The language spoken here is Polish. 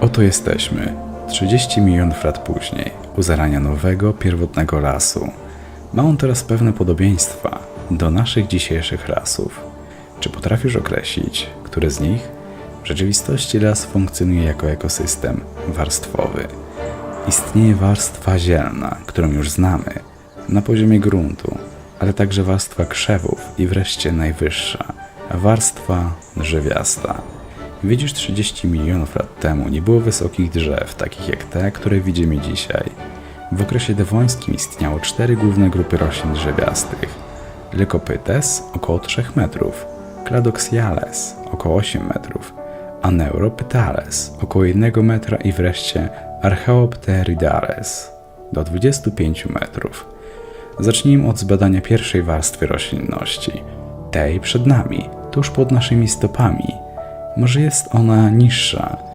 Oto jesteśmy, 30 milionów lat później, u zarania nowego, pierwotnego lasu. Ma on teraz pewne podobieństwa do naszych dzisiejszych lasów. Czy potrafisz określić, który z nich? W rzeczywistości las funkcjonuje jako ekosystem warstwowy. Istnieje warstwa zielna, którą już znamy, na poziomie gruntu, ale także warstwa krzewów i wreszcie najwyższa, warstwa drzewiasta. Widzisz, 30 milionów lat temu nie było wysokich drzew, takich jak te, które widzimy dzisiaj. W okresie dewońskim istniało cztery główne grupy roślin drzewiastych. Lycopytes około 3 metrów, Cladoxiales około 8 metrów, a Neuropytales około 1 metra i wreszcie Archaeopterydares do 25 metrów. Zacznijmy od zbadania pierwszej warstwy roślinności, tej przed nami, tuż pod naszymi stopami. Może jest ona niższa,